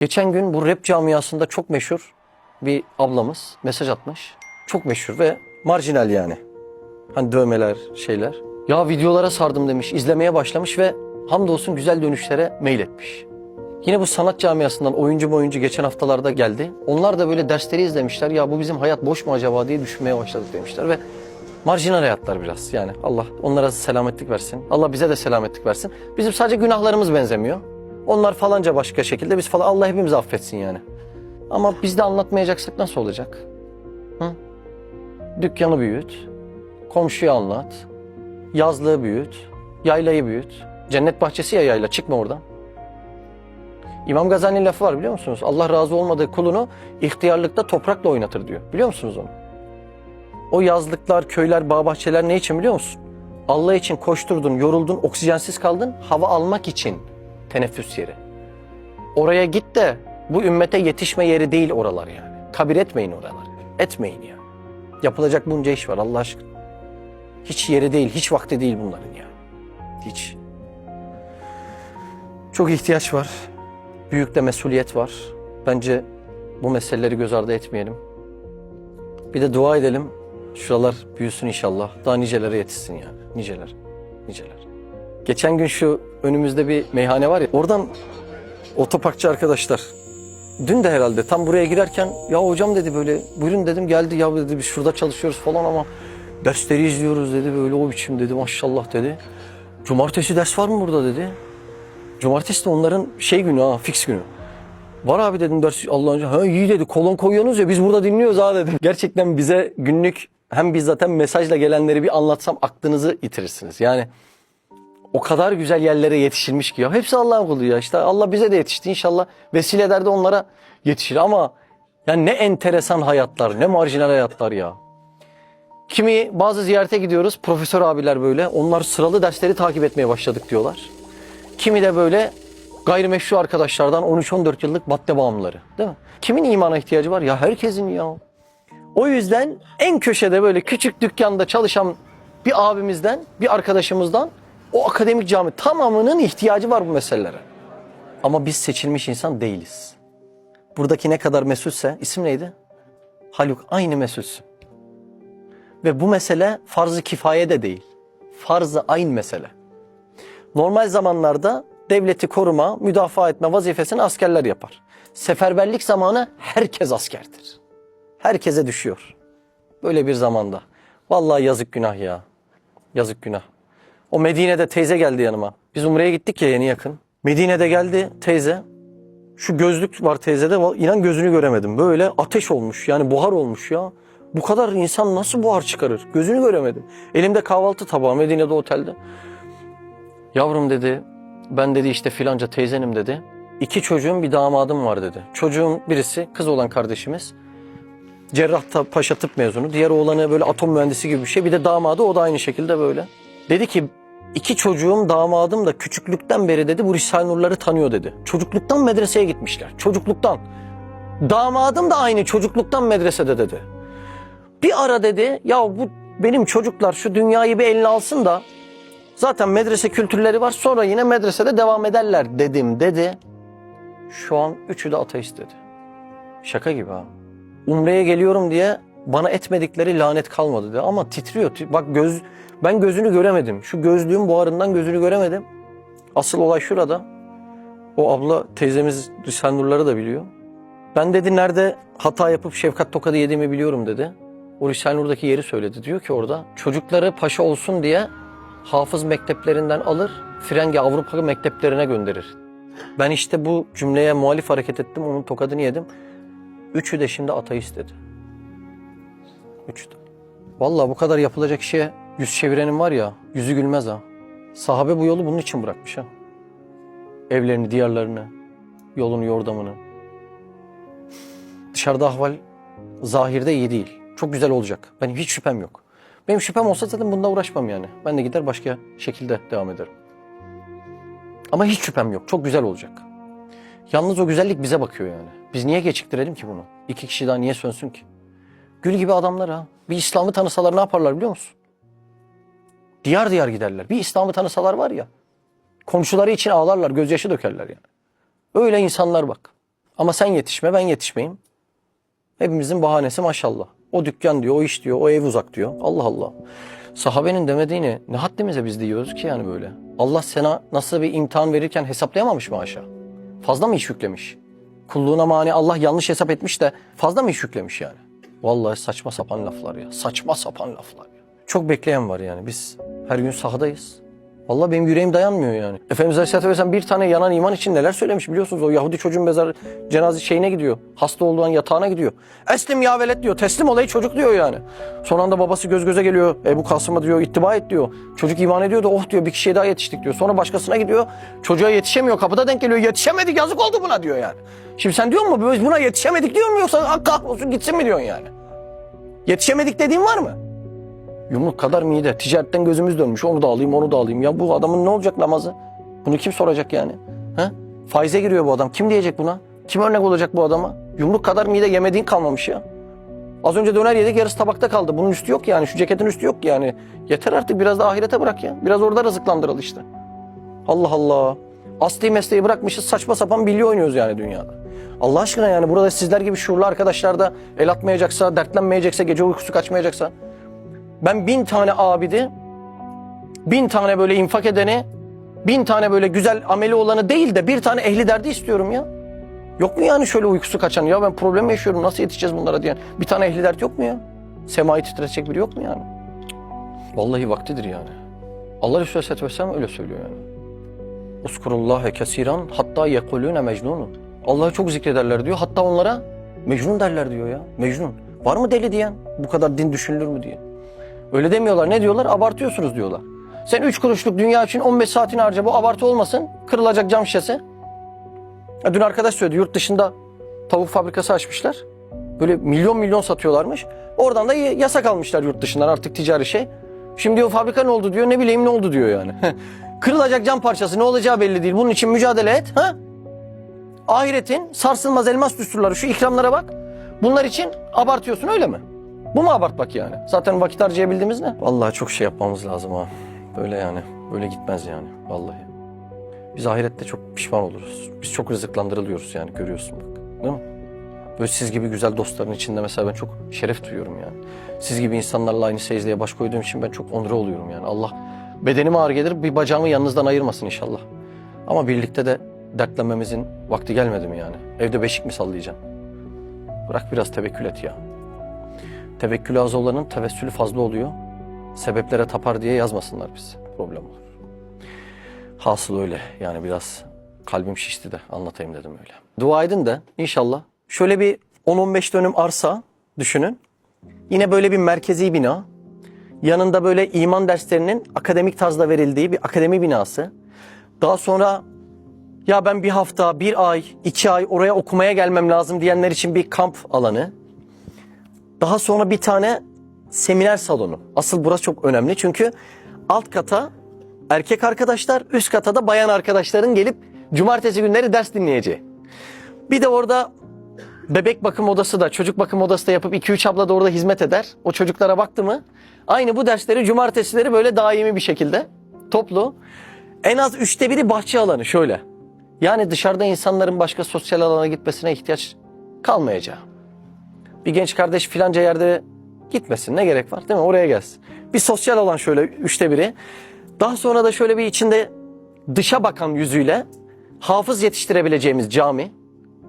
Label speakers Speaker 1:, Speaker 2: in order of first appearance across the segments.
Speaker 1: Geçen gün bu rap camiasında çok meşhur bir ablamız mesaj atmış. Çok meşhur ve marjinal yani. Hani dövmeler, şeyler. Ya videolara sardım demiş, izlemeye başlamış ve hamdolsun güzel dönüşlere mail etmiş. Yine bu sanat camiasından oyuncu oyuncu geçen haftalarda geldi. Onlar da böyle dersleri izlemişler. Ya bu bizim hayat boş mu acaba diye düşünmeye başladık demişler ve marjinal hayatlar biraz yani. Allah onlara selametlik versin. Allah bize de selametlik versin. Bizim sadece günahlarımız benzemiyor. Onlar falanca başka şekilde biz falan Allah hepimizi affetsin yani. Ama biz de anlatmayacaksak nasıl olacak? Hı? Dükkanı büyüt, komşuya anlat, yazlığı büyüt, yaylayı büyüt. Cennet bahçesi ya yayla çıkma oradan. İmam Gazali'nin lafı var biliyor musunuz? Allah razı olmadığı kulunu ihtiyarlıkta toprakla oynatır diyor. Biliyor musunuz onu? O yazlıklar, köyler, bağ bahçeler ne için biliyor musun? Allah için koşturdun, yoruldun, oksijensiz kaldın, hava almak için teneffüs yeri. Oraya git de bu ümmete yetişme yeri değil oralar yani. Kabir etmeyin oraları. Etmeyin ya. Yapılacak bunca iş var Allah aşkına. Hiç yeri değil, hiç vakti değil bunların ya. Hiç. Çok ihtiyaç var. Büyük de mesuliyet var. Bence bu meseleleri göz ardı etmeyelim. Bir de dua edelim. Şuralar büyüsün inşallah. Daha nicelere yetişsin yani. Niceler. Niceler. Geçen gün şu önümüzde bir meyhane var ya. Oradan otoparkçı arkadaşlar. Dün de herhalde tam buraya girerken ya hocam dedi böyle buyurun dedim geldi ya dedi biz şurada çalışıyoruz falan ama dersleri izliyoruz dedi böyle o biçim dedi maşallah dedi. Cumartesi ders var mı burada dedi. Cumartesi de onların şey günü ha fix günü. Var abi dedim ders Allah'ın ha iyi dedi kolon koyuyorsunuz ya biz burada dinliyoruz ha dedim. Gerçekten bize günlük hem biz zaten mesajla gelenleri bir anlatsam aklınızı yitirirsiniz. Yani o kadar güzel yerlere yetişilmiş ki ya. Hepsi Allah'ın kulu ya. İşte Allah bize de yetişti. İnşallah vesile eder de onlara yetişir. Ama yani ne enteresan hayatlar, ne marjinal hayatlar ya. Kimi bazı ziyarete gidiyoruz. Profesör abiler böyle. Onlar sıralı dersleri takip etmeye başladık diyorlar. Kimi de böyle gayrimeşru arkadaşlardan 13-14 yıllık madde bağımlıları. Değil mi? Kimin imana ihtiyacı var? Ya herkesin ya. O yüzden en köşede böyle küçük dükkanda çalışan bir abimizden, bir arkadaşımızdan o akademik cami tamamının ihtiyacı var bu meselelere. Ama biz seçilmiş insan değiliz. Buradaki ne kadar mesulse, isim neydi? Haluk, aynı mesulsün. Ve bu mesele farz-ı kifaye de değil. Farz-ı ayn mesele. Normal zamanlarda devleti koruma, müdafaa etme vazifesini askerler yapar. Seferberlik zamanı herkes askerdir. Herkese düşüyor. Böyle bir zamanda. Vallahi yazık günah ya. Yazık günah. O Medine'de teyze geldi yanıma. Biz Umre'ye gittik ya yeni yakın. Medine'de geldi teyze. Şu gözlük var teyzede. İnan gözünü göremedim. Böyle ateş olmuş. Yani buhar olmuş ya. Bu kadar insan nasıl buhar çıkarır? Gözünü göremedim. Elimde kahvaltı tabağı Medine'de otelde. Yavrum dedi. Ben dedi işte filanca teyzenim dedi. İki çocuğum bir damadım var dedi. Çocuğun birisi kız olan kardeşimiz. Cerrahpaşa tıp mezunu. Diğer oğlanı böyle atom mühendisi gibi bir şey. Bir de damadı o da aynı şekilde böyle. Dedi ki iki çocuğum damadım da küçüklükten beri dedi bu Risale Nurları tanıyor dedi. Çocukluktan medreseye gitmişler. Çocukluktan. Damadım da aynı çocukluktan medresede dedi. Bir ara dedi ya bu benim çocuklar şu dünyayı bir eline alsın da zaten medrese kültürleri var sonra yine medresede devam ederler dedim dedi. Şu an üçü de ateist dedi. Şaka gibi ha. Umre'ye geliyorum diye bana etmedikleri lanet kalmadı dedi. Ama titriyor. Ti- Bak göz ben gözünü göremedim. Şu gözlüğün buharından gözünü göremedim. Asıl olay şurada. O abla teyzemiz Risale Nurları da biliyor. Ben dedi nerede hata yapıp şefkat tokadı yediğimi biliyorum dedi. O Risale Nur'daki yeri söyledi. Diyor ki orada çocukları paşa olsun diye hafız mekteplerinden alır, Frengi Avrupa mekteplerine gönderir. Ben işte bu cümleye muhalif hareket ettim, onun tokadını yedim. Üçü de şimdi ateist dedi. Üçü de. Vallahi bu kadar yapılacak şeye yüz çevirenin var ya, yüzü gülmez ha. Sahabe bu yolu bunun için bırakmış ha. Evlerini, diyarlarını, yolunu, yordamını. Dışarıda ahval zahirde iyi değil. Çok güzel olacak. Benim hiç şüphem yok. Benim şüphem olsa zaten bununla uğraşmam yani. Ben de gider başka şekilde devam ederim. Ama hiç şüphem yok. Çok güzel olacak. Yalnız o güzellik bize bakıyor yani. Biz niye geciktirelim ki bunu? İki kişi daha niye sönsün ki? Gül gibi adamlar ha. Bir İslam'ı tanısalar ne yaparlar biliyor musun? Diyar diyar giderler. Bir İslam'ı tanısalar var ya. Komşuları için ağlarlar, gözyaşı dökerler yani. Öyle insanlar bak. Ama sen yetişme ben yetişmeyeyim. Hepimizin bahanesi maşallah. O dükkan diyor, o iş diyor, o ev uzak diyor. Allah Allah. Sahabenin demediğini ne haddimize biz diyoruz ki yani böyle. Allah sana nasıl bir imtihan verirken hesaplayamamış mı aşağı? Fazla mı iş yüklemiş? Kulluğuna mani Allah yanlış hesap etmiş de fazla mı iş yüklemiş yani? Vallahi saçma sapan laflar ya. Saçma sapan laflar ya. Çok bekleyen var yani. Biz her gün sahadayız. Vallahi benim yüreğim dayanmıyor yani. Efendimiz Aleyhisselatü Vesselam bir tane yanan iman için neler söylemiş biliyorsunuz. O Yahudi çocuğun mezar cenaze şeyine gidiyor. Hasta olduğu yatağına gidiyor. Eslim ya velet diyor. Teslim olayı çocuk diyor yani. Son anda babası göz göze geliyor. Ebu Kasım'a diyor ittiba et diyor. Çocuk iman ediyor da oh diyor bir kişiye daha yetiştik diyor. Sonra başkasına gidiyor. Çocuğa yetişemiyor. Kapıda denk geliyor. Yetişemedik yazık oldu buna diyor yani. Şimdi sen diyor mu biz buna yetişemedik diyor mu yoksa "Ah, kahrolsun gitsin mi diyorsun yani? Yetişemedik dediğin var mı? Yumruk kadar mide. Ticaretten gözümüz dönmüş. Onu da alayım, onu da alayım. Ya bu adamın ne olacak namazı? Bunu kim soracak yani? Ha? Faize giriyor bu adam. Kim diyecek buna? Kim örnek olacak bu adama? Yumruk kadar mide yemediğin kalmamış ya. Az önce döner yedik yarısı tabakta kaldı. Bunun üstü yok yani. Şu ceketin üstü yok yani. Yeter artık biraz da ahirete bırak ya. Biraz orada rızıklandırıl işte. Allah Allah. Asli mesleği bırakmışız saçma sapan bilye oynuyoruz yani dünyada. Allah aşkına yani burada sizler gibi şuurlu arkadaşlar da el atmayacaksa, dertlenmeyecekse, gece uykusu kaçmayacaksa. Ben bin tane abidi, bin tane böyle infak edeni, bin tane böyle güzel ameli olanı değil de bir tane ehli derdi istiyorum ya. Yok mu yani şöyle uykusu kaçan ya ben problem yaşıyorum nasıl yetişeceğiz bunlara diyen bir tane ehli dert yok mu ya? Semayı titretecek biri yok mu yani? Vallahi vaktidir yani. Allah Resulü Aleyhisselatü Vesselam öyle söylüyor yani. Uskurullâhe kesiran hatta yekulûne mecnunun. Allah'ı çok zikrederler diyor. Hatta onlara mecnun derler diyor ya. Mecnun. Var mı deli diyen? Bu kadar din düşünülür mü diye. Öyle demiyorlar. Ne diyorlar? Abartıyorsunuz diyorlar. Sen 3 kuruşluk dünya için 15 saatini harca. Bu abartı olmasın. Kırılacak cam şişesi. Ya dün arkadaş söyledi. Yurt dışında tavuk fabrikası açmışlar. Böyle milyon milyon satıyorlarmış. Oradan da yasak almışlar yurt dışından artık ticari şey. Şimdi o fabrika ne oldu diyor. Ne bileyim ne oldu diyor yani. Kırılacak cam parçası ne olacağı belli değil. Bunun için mücadele et. Ha? Ahiretin sarsılmaz elmas düsturları şu ikramlara bak. Bunlar için abartıyorsun öyle mi? Bu mu abartmak yani? Zaten vakit harcayabildiğimiz ne? Vallahi çok şey yapmamız lazım ha. Böyle yani. Böyle gitmez yani. Vallahi. Biz ahirette çok pişman oluruz. Biz çok rızıklandırılıyoruz yani görüyorsun bak. Değil mi? Böyle siz gibi güzel dostların içinde mesela ben çok şeref duyuyorum yani. Siz gibi insanlarla aynı secdeye baş koyduğum için ben çok onur oluyorum yani. Allah bedenim ağır gelir bir bacağımı yanınızdan ayırmasın inşallah. Ama birlikte de dertlenmemizin vakti gelmedi mi yani? Evde beşik mi sallayacaksın? Bırak biraz tevekkül et ya. Tevekkülü az olanın tevessülü fazla oluyor. Sebeplere tapar diye yazmasınlar biz. Problem olur. Hasıl öyle. Yani biraz kalbim şişti de anlatayım dedim öyle. Dua edin de inşallah şöyle bir 10-15 dönüm arsa düşünün. Yine böyle bir merkezi bina. Yanında böyle iman derslerinin akademik tarzda verildiği bir akademi binası. Daha sonra ya ben bir hafta, bir ay, iki ay oraya okumaya gelmem lazım diyenler için bir kamp alanı. Daha sonra bir tane seminer salonu. Asıl burası çok önemli çünkü alt kata erkek arkadaşlar, üst kata da bayan arkadaşların gelip cumartesi günleri ders dinleyeceği. Bir de orada bebek bakım odası da, çocuk bakım odası da yapıp 2-3 abla da orada hizmet eder. O çocuklara baktı mı aynı bu dersleri cumartesileri böyle daimi bir şekilde toplu. En az üçte biri bahçe alanı şöyle. Yani dışarıda insanların başka sosyal alana gitmesine ihtiyaç kalmayacağı. Bir genç kardeş filanca yerde gitmesin ne gerek var değil mi? Oraya gelsin. Bir sosyal alan şöyle üçte biri. Daha sonra da şöyle bir içinde dışa bakan yüzüyle hafız yetiştirebileceğimiz cami.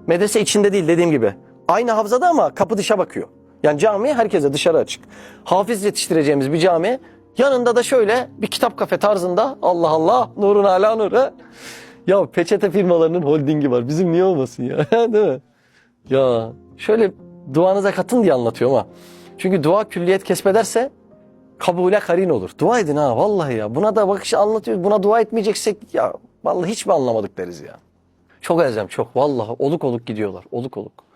Speaker 1: Medrese içinde değil dediğim gibi. Aynı havzada ama kapı dışa bakıyor. Yani cami herkese dışarı açık. Hafız yetiştireceğimiz bir cami. Yanında da şöyle bir kitap kafe tarzında Allah Allah nurun ala nur. ha? Ya peçete firmalarının holdingi var. Bizim niye olmasın ya? Değil mi? Ya şöyle duanıza katın diye anlatıyorum ama. Çünkü dua külliyet kesmederse kabule karin olur. Dua edin ha vallahi ya. Buna da bakış anlatıyoruz. Buna dua etmeyeceksek ya vallahi hiç mi anlamadık deriz ya. Çok elzem çok vallahi oluk oluk gidiyorlar. Oluk oluk.